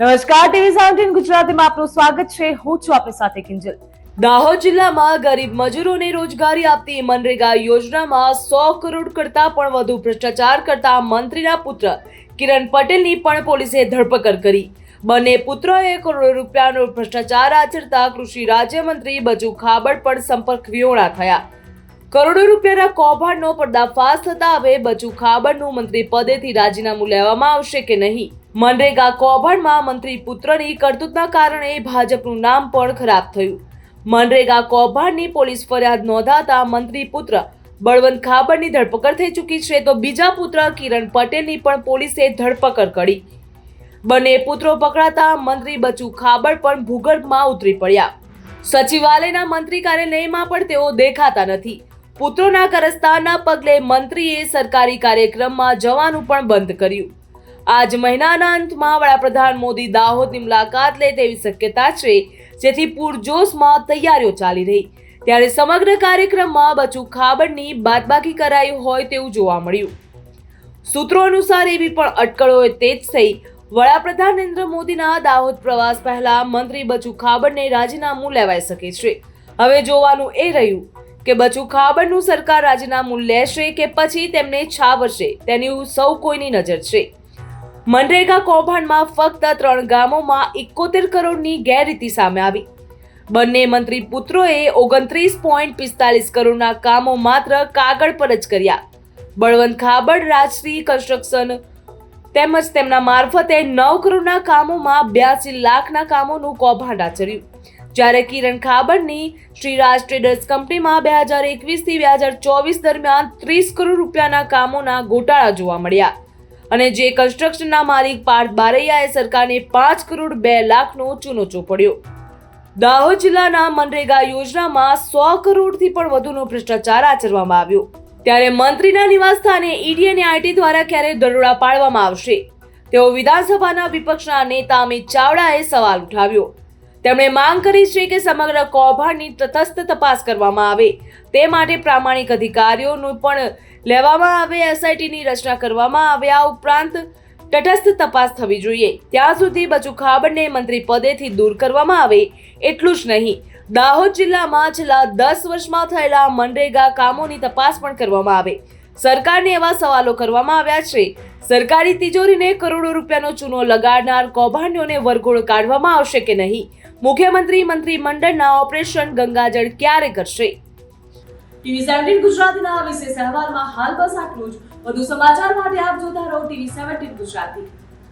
નમસ્કાર, TV seventeen ગુજરાતીમાં આપનું સ્વાગત છે. હું છું આપની સાથે કિંજલ. દાહોદ જિલ્લામાં ગરીબ મજૂરોને રોજગારી આપતી મનરેગા યોજનામાં સો કરોડ કરતા પણ વધુ ભ્રષ્ટાચાર કરતા મંત્રીના પુત્ર કિરણ પટેલની પણ પોલીસે ધરપકડ કરી. બંને પુત્રોએ કરોડો રૂપિયાનો ભ્રષ્ટાચાર આચરતા કૃષિ રાજ્યમંત્રી બચુ ખાબડ પણ સંપર્ક વિહોણા થયા. કરોડો રૂપિયાના કૌભાંડનો પર્દાફાશ થતા હવે બચુ ખાબડનું મંત્રી પદેથી રાજીનામું લેવામાં આવશે કે નહીં? મનરેગા કૌભાંડમાં મંત્રી પુત્રની કરતૂતના કારણે ભાજપનું નામ પણ ખરાબ થયું. મનરેગા કૌભાંડની પોલીસ ફરિયાદ નોંધાતા મંત્રી પુત્ર બળવંત ખાબડની ધરપકડ થઈ ચૂકી છે તો બીજા પુત્ર કિરણ પટેલની પણ પોલીસે ધરપકડ કરી. બંને પુત્રો પકડાતા મંત્રી બચુ ખાબડ પણ ભૂગર્ભમાં ઉતરી પડ્યા. સચિવાલયના મંત્રી કાર્યાલયમાં પણ તેઓ દેખાતા નથી. પુત્રોના કરસ્તાના પગલે મંત્રીએ સરકારી કાર્યક્રમમાં જવાનું પણ બંધ કર્યું. આજ મહિનાના અંતમાં વડાપ્રધાન મોદી દાહોદની મુલાકાત લે તેવી શક્યતા છે, જેથી પૂરજોશમાં તૈયારીઓ ચાલી રહી. ત્યારે સમગ્ર કાર્યક્રમમાં બચુ ખાબડની બાદબાકી કરાયું હોય તેવું જોવા મળ્યું. સૂત્રો અનુસાર એવી પણ અટકળો તેજ થઈ. વડાપ્રધાન નરેન્દ્ર મોદીના દાહોદ પ્રવાસ પહેલા મંત્રી બચુ ખાબડને રાજીનામું લેવાઈ શકે છે. હવે જોવાનું એ રહ્યું કે બચુ ખાબડનું સરકાર રાજીનામું લેશે કે પછી તેમને છાવરશે, તેની સૌ કોઈની નજર છે. મનરેગા કૌભાંડમાં ફક્ત ત્રણ ગામોમાં એકોતેર કરોડની ગેરરીતિ સામે આવી. બંને મંત્રી પુત્રોએ ઓગણત્રીસ પોઈન્ટ પિસ્તાલીસ કરોડના કામો માત્ર કાગળ પર જ કર્યા. બળવંત ખાબડ રાજશ્રી કન્સ્ટ્રક્શન તેમજ તેમના મારફતે નવ કરોડના કામોમાં બ્યાસી લાખના કામોનું કૌભાંડ આચર્યું. જ્યારે કિરણ ખાબડની શ્રીરાજ ટ્રેડર્સ કંપનીમાં બે હજાર એકવીસથી બે હજાર ચોવીસ દરમિયાન ત્રીસ કરોડ રૂપિયાના કામોના ગોટાળા જોવા મળ્યા. અને જે કન્સ્ટ્રક્શનના માલિક પાર્થ બારૈયાએ સરકારને પાંચ કરોડ બે લાખનો ચૂનો ચોપડ્યો. દાહોદ જિલ્લાના મનરેગા યોજનામાં સો કરોડથી પણ વધુનો ભ્રષ્ટાચાર આચરવામાં આવ્યો. ત્યારે મંત્રીના નિવાસસ્થાને ઈડી અને આઈટી દ્વારા ક્યારે દરોડા પાડવામાં આવશે? તેઓ વિધાનસભાના વિપક્ષના નેતા અમિત ચાવડાએ સવાલ ઉઠાવ્યો. તેમણે માંગ કરી છે કે સમગ્ર કૌભાંડની તટસ્થ તપાસ કરવામાં આવે. તે માટે પ્રામાણિક અધિકારીઓનું પણ લેવામાં આવે એસઆઈટીની રચના કરવામાં આવે આ ઉપરાંત તટસ્થ તપાસ થવી જોઈએ. ત્યાં સુધી બચુ ખાબડને મંત્રી પદેથી દૂર કરવામાં આવે એટલું જ નહીં. દાહોદ જિલ્લામાં છેલ્લા દસ વર્ષમાં થયેલા મનરેગા કામોની તપાસ પણ કરવામાં આવે. સરકારને એવા સવાલો કરવામાં આવ્યા છે. સરકારી તિજોરીને કરોડો રૂપિયાનો ચૂનો લગાડનાર કૌભાંડીઓને વરગોળ કાઢવામાં આવશે કે નહીં? મુખ્યમંત્રી મંત્રીમંડળના ઓપરેશન ગંગાજળ ક્યારે કરશે? ટીવી સેવન્ટીન ગુજરાતીના વિશેષ અહેવાલમાં હાલ બસ આટલું જ. વધુ સમાચાર માટે આપ જોતા રહો ટીવી સેવન્ટીન ગુજરાતી.